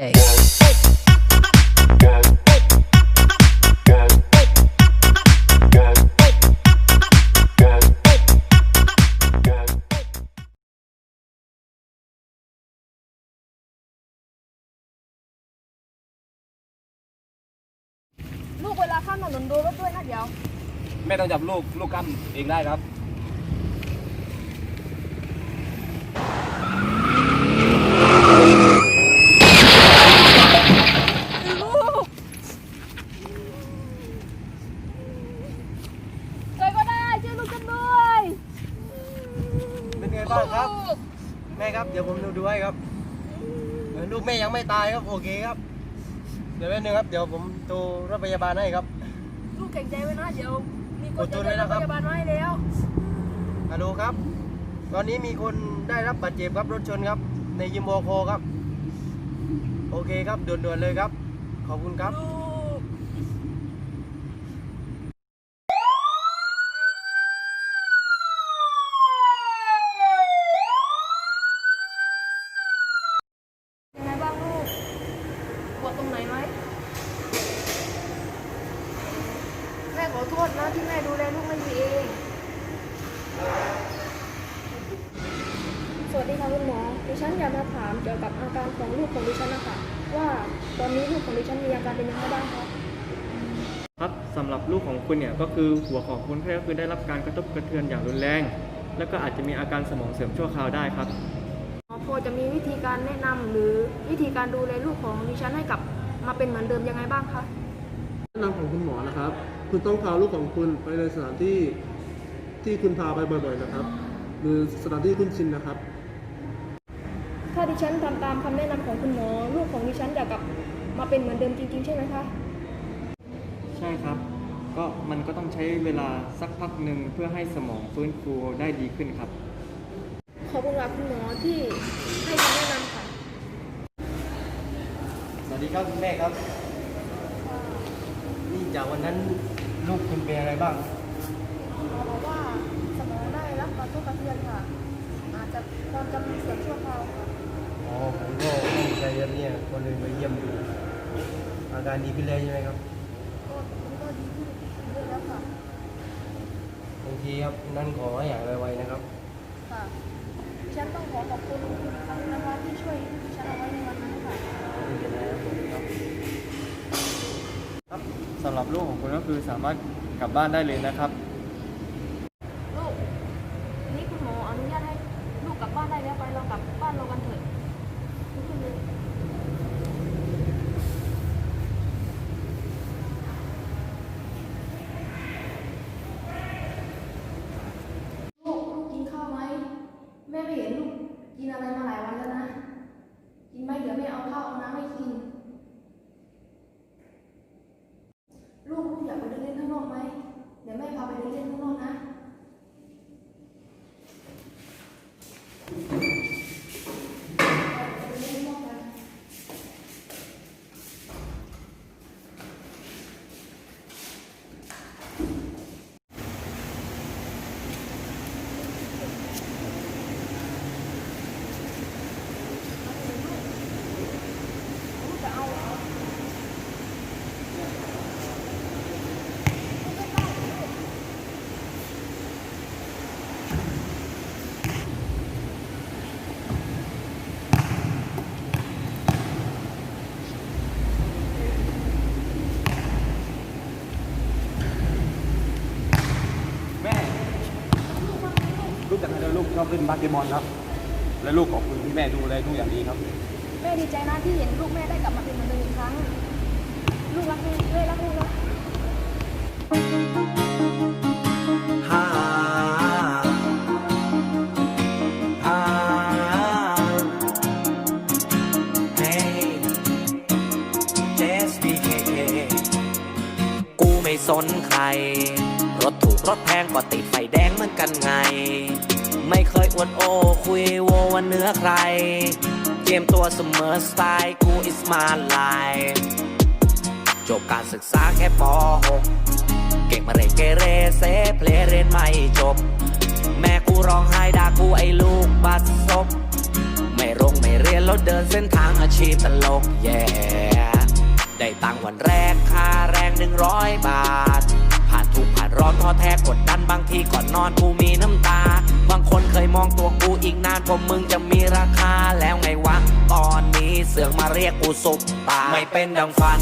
ลูกเวลาข้ามถนนดูรถด้วยนะเดี๋ยว แม่ต้องจับลูกลูกกั้มเองได้ครับ ช่วยก็ได้ช่วยลูกกันด้วย เป็นไงบ้างครับ แม่ครับ เดี๋ยวผมดูดูให้ครับเออลูกแม่ยังไม่ตายครับ โอเคครับ เดี๋ยวแป๊บนึงครับ เดี๋ยวผมโทรรถพยาบาลให้ครับ ลูกแข็งใจไว้นะ เดี๋ยวมีคนอดทจะนไว้เรียกนะครับพยาบาลมาให้แล้วฮัลโหลครับ ตอนนี้มีคนได้รับบาดเจ็บครับรถชนครับ ในยิมโบโคครับ โอเคครับด่วนๆเลยครับ ขอบคุณครับ ลูกยังไงบ้างลูกปวดตรงไหนไหมแม่ ขอโทษนะที่แม่ดูแลลูกไม่ดีเอง สวัสดีค่ะคุณหมอ ดิฉันอยากมาถามเกี่ยวกับอาการของลูกของดิฉันนะคะว่าตอนนี้ลูกของดิฉันมีอาการเป็นยังไงบ้างคะครับสำหรับลูกของคุณเนี่ยก็คือหัวของคุณแค่ก็คือได้รับการกระทบกระเทือนอย่างรุนแรง แล้วก็อาจจะมีอาการสมองเสื่อมชั่วคราวได้ครับหมอพอจะมีวิธีการแนะนำหรือวิธีการดูแลลูกของดิฉันให้กลับมาเป็นเหมือนเดิมยังไงบ้างคะ แนะนำของคุณหมอนะครับ คุณต้องพาลูกของคุณไปในสถานที่ที่คุณพาไปบ่อยๆนะครับ หรือสถานที่คุ้นชินนะครับ ถ้าดิฉันทำตามคำแนะนำของคุณหมอ ลูกของดิฉันจะกลับมาเป็นเหมือนเดิมจริงๆ ใช่ไหมคะ ใช่ครับ ก็มันก็ต้องใช้เวลาสักพักหนึ่งเพื่อให้สมองฟื้นฟูได้ดีขึ้นครับ ขอบคุณค่ะคุณหมอที่ให้คำแนะนำค่ะ สวัสดีครับคุณแม่ครับ นี่จากวันนั้น ลูกคุณเป็นอะไรบ้างหมอบอกว่าสมองได้รับการกระทบกระเทือนค่ะ อาจจะความจำเสื่อมชั่วคราวค่ะอ๋อผมก็ไม่มีใจเย็นเนี่ยคนเลยมาเยี่ยมดูอาการดีขึ้นเลยใช่ไหมครับ ก็มันก็ดีขึ้นเยอะแล้วค่ะ โอเคครับนั่นขอให้หายไวๆนะครับ ค่ะดิฉันต้องขอขอบคุณคุณครั้งนะคะที่ช่วยดิฉันเอาไว้ในวันนั้นค่ะไม่เป็นไรครับผมครับครับสำหรับลูกของคุณก็คือสามารถกลับบ้านได้เลยนะครับ ลูก นี่คุณหมออนุญาตให้ลูกกลับบ้านได้แล้วไปเรากลับบ้านเรากันเถอะลุกขึ้นเลยลูกลูกกินข้าวไหมแม่ไม่เห็นลูกกินอะไรมาหลายวันแล้วนะ กินไหมเดี๋ยวแม่เอาข้าวเอาน้ำให้กิน ลูกลูกอยากไปเดินเล่นข้างนอกไหมเดี๋ยวแม่พาไปเดินเล่นข้างนอกนะ แม่ ลูกจากไหนแล้วลูกชอบเล่นบาสเกตบอลครับ และลูกของคุณที่แม่ดูแลลูกอย่างดีครับ แม่ดีใจนะที่เห็นลูกแม่ได้กลับมาเป็นเหมือนเดิมอีกครั้ง ลูกรักแม่แม่รักลูกนะฮ่าฮ่าเฮ้ย JSBKK กูไม่สนใคร รถแพงก็ติดไฟแดงเหมือนกันไง ไม่เคยอวดโอ้คุยโววันเหนื้อใครเกมตัวเสมอสไตล์กู is my life จบการศึกษาแค่ป .6 เก่งมาเรเกเรเซเพลเรียนไม่จบ แม่กูร้องไห้ด่ากูไอ้ลูกบัดซบไม่รงไม่เรียนแล้วเดินเส้นทางอาชีพตลกแย่ได้ตังค์วันแรกค่าแรงหนึ่งร้อยบาท ร้อนท้อแท้กดดันบางทีก่อนนอนกูมีน้ำตา บางคนเคยมองตัวกูอีกนานกว่ามึงจะมีราคาแล้วไงวะ ตอนนี้เสือกมาเรียกกูสุปตาไม่เป็นดังฝัน